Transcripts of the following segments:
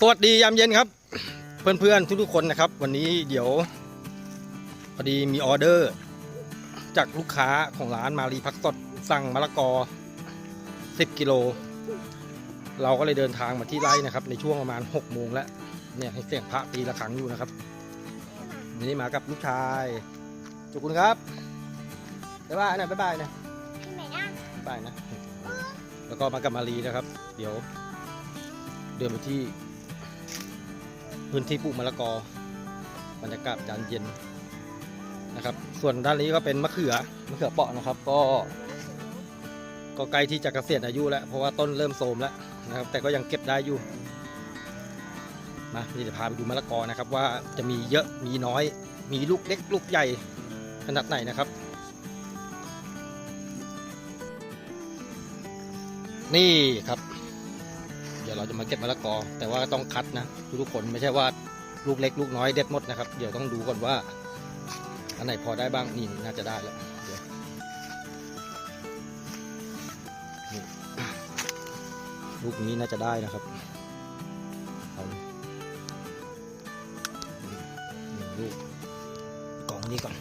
สวัสดียามเย็นครับ เพื่อนๆทุกๆคนนะครับ วันนี้เดี๋ยวพอดีมีออเดอร์ จากลูกค้าของร้านมารีพักสดสั่งมะละกอ 10 กิโล เราก็เลยเดินทางมาที่ไร่นะครับ ในช่วงประมาณ 6 โมงแล้วเนี่ยให้เสียงพระตีระฆังอยู่นะครับวันนี้มากับลูกชายจุกุลครับบ๊ายบายนะบ๊ายบายนะที่ไหนอะบ๊ายบายนะ แล้วก็มากับมารีนะครับ เดี๋ยวเดินไปที่ พื้นที่ปลูกมะละกอบรรยากาศจานเย็นนะครับ ส่วนด้านนี้ก็เป็นมะเขือมะเขือเปาะนะครับ ก็ ก็ใกล้ที่จะเกษียณอายุแล้วเพราะว่าต้นเริ่มโทรมแล้วนะครับ แต่ก็ยังเก็บได้อยู่มานี่จะพาไปดูมะละกอนะครับ ว่าจะมีเยอะมีน้อย มีลูกเล็กลูกใหญ่ขนาดไหนนะครับ นี่ครับ เดี๋ยวเราจะมาเก็บมะละกอ แต่ว่าต้องคัดนะทุกคนไม่ใช่ว่าลูกเล็กลูกน้อยเด็ดหมดนะครับ เดี๋ยวต้องดูก่อนว่า อันไหนพอได้บ้างนี่น่าจะได้แล้วลูกนี้น่าจะได้นะครับเอาหนึ่งลูกกล่องนี้ก่อน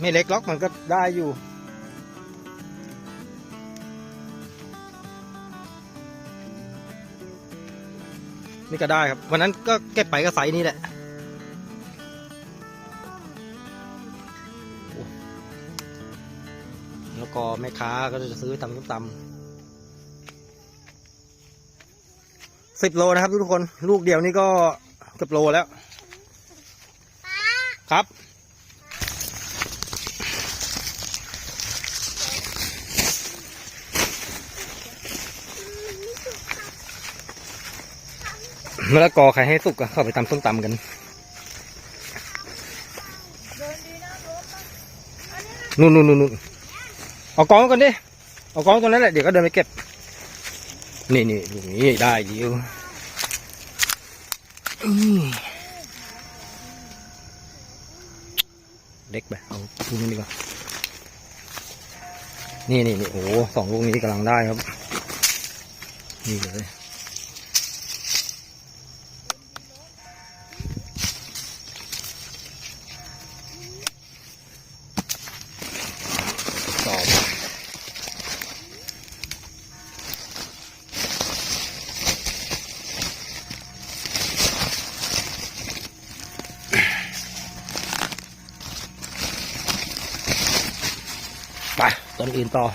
ไม่เล็กล็อกมันก็ได้อยู่ นี่ก็ได้ครับ วันนั้นก็เก็บไปก็ใส่นี่แหละ แล้วก็แม่ค้าก็จะซื้อตำส้มตำสิบโลนะครับทุกคน ลูกเดียวนี่ก็เกือบโลแล้ว ครับ มะละกอใครให้สุกอะเข้าไปตำส้มตำกันนู่นนู่นนู่นนเอากองก่อนดิ เอากองตรงนั้นแหละ เดี๋ยวก็เดินไปเก็บ นี่นี่นี้ได้อยู่เล็กไปเอาลูกนี้ดีกว่า นี่นี่นี่โอ้สองลูกนี้กำลังได้ครับ นี่เลย ไปต้นอื่นต่อ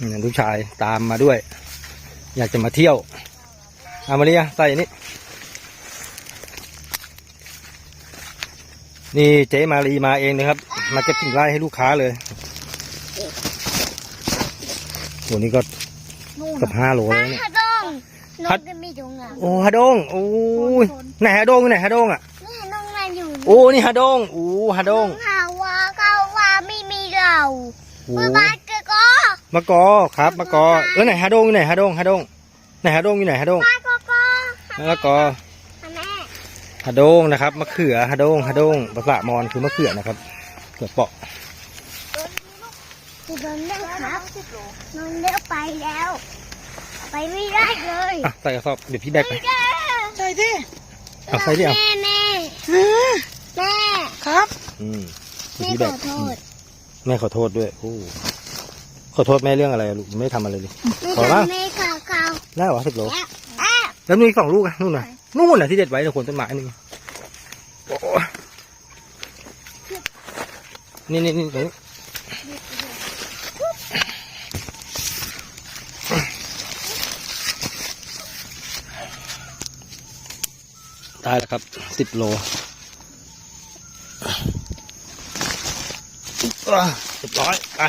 นี่ลูกชายตามมาด้วย อยากจะมาเที่ยว อามาเรียใส่นี่นี่เจ๊มารีมาเองนะครับ มาเก็บกิ่งไร่ให้ลูกค้าเลย โหนี่ก็นู่นเกับห้าโลป้าแล้วเนี่ย ฮะดงนฮักดจะมีตรงอะโอ้ฮะดงโอ้ยไหนฮะดงไหนฮะดงอะนี่ฮะดงมาอยู่โอ้นี่ฮะดงโอ้ฮะดงหาว่าเขาว่าไม่มีเราโอ้เมื่อบ้านเก็ก็มะกอครับมะกอเออไหนฮะดงอยู่ไหนฮะดงฮะดงไหนฮะดงอยู่ไหนฮะดงบ้านก็ก็มะละกอแม่ฮะโดงนะครับมะเขือฮะโดงฮะโดงภาษามอญคือมะเขือนะครับเขือเปาะ จะโดนเลือกครับนอนเลือกไปแล้ว ไปไม่ได้เลยอะใส่กระสอบเดี๋ยวพี่ได้ไปไม่ได้ใส่ดิเอาใส่ดิเอาแม่แม่แม่ครับอืมแม่พี่ขได้อโทษแม่ขอโทษด้วยโอ้ขอโทษแม่เรื่องอะไรอะลูกไม่ทำอะไรเลยไม่ขอบ้างทำแม่ข่าวข่าวได้เหรอสิบโลแล้วอะแล้วมีอีกสองลูกอะนู่นน่ะนู่นน่ะที่เด็ดไว้ในโคนต้นไม้นี่โอ้ยนี่นี่นี่ตรงนี้ ได้แล้วครับสิบโลอะเรียบร้อยไป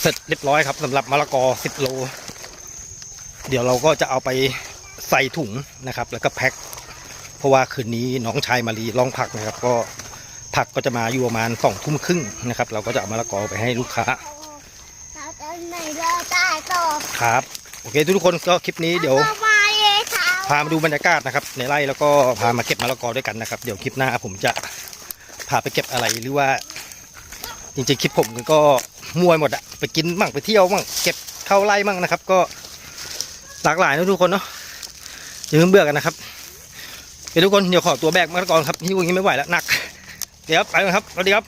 เสร็จเรียบร้อยครับสำหรับมะละกอสิบโล เดี๋ยวเราก็จะเอาไปใส่ถุงนะครับ แล้วก็แพ็คเพราะว่าคืนนี้น้องชายมารีร้องผักนะครับ ก็ผักก็จะมาอยู่ประมาณสองทุ่มครึ่งนะครับ เราก็จะเอามะละกอไปให้ลูกค้าตาครับ โอเค ทุกๆคนก็คลิปนี้เดี๋ยว พามาดูบรรยากาศนะครับ ในไร่แล้วก็พามาเก็บมะละกอด้วยกันนะครับ เดี๋ยวคลิปหน้าผมจะพาไปเก็บอะไรหรือว่า จริงๆคลิปผมก็มั่วหมดอะไปกินมั่งไปเที่ยวมั่งเก็บเข้าไร่มั่งนะครับ ก็หลากหลายนะทุกคนเนาะอย่าเพิ่งเบื่อกันนะครับเดี๋ยวทุกคนเดี๋ยวขอตัวแบกมะละกอครับที่วันนี้ไม่ไหวแล้วหนัก เดี๋ยวไปกันครับสวัสดีครับ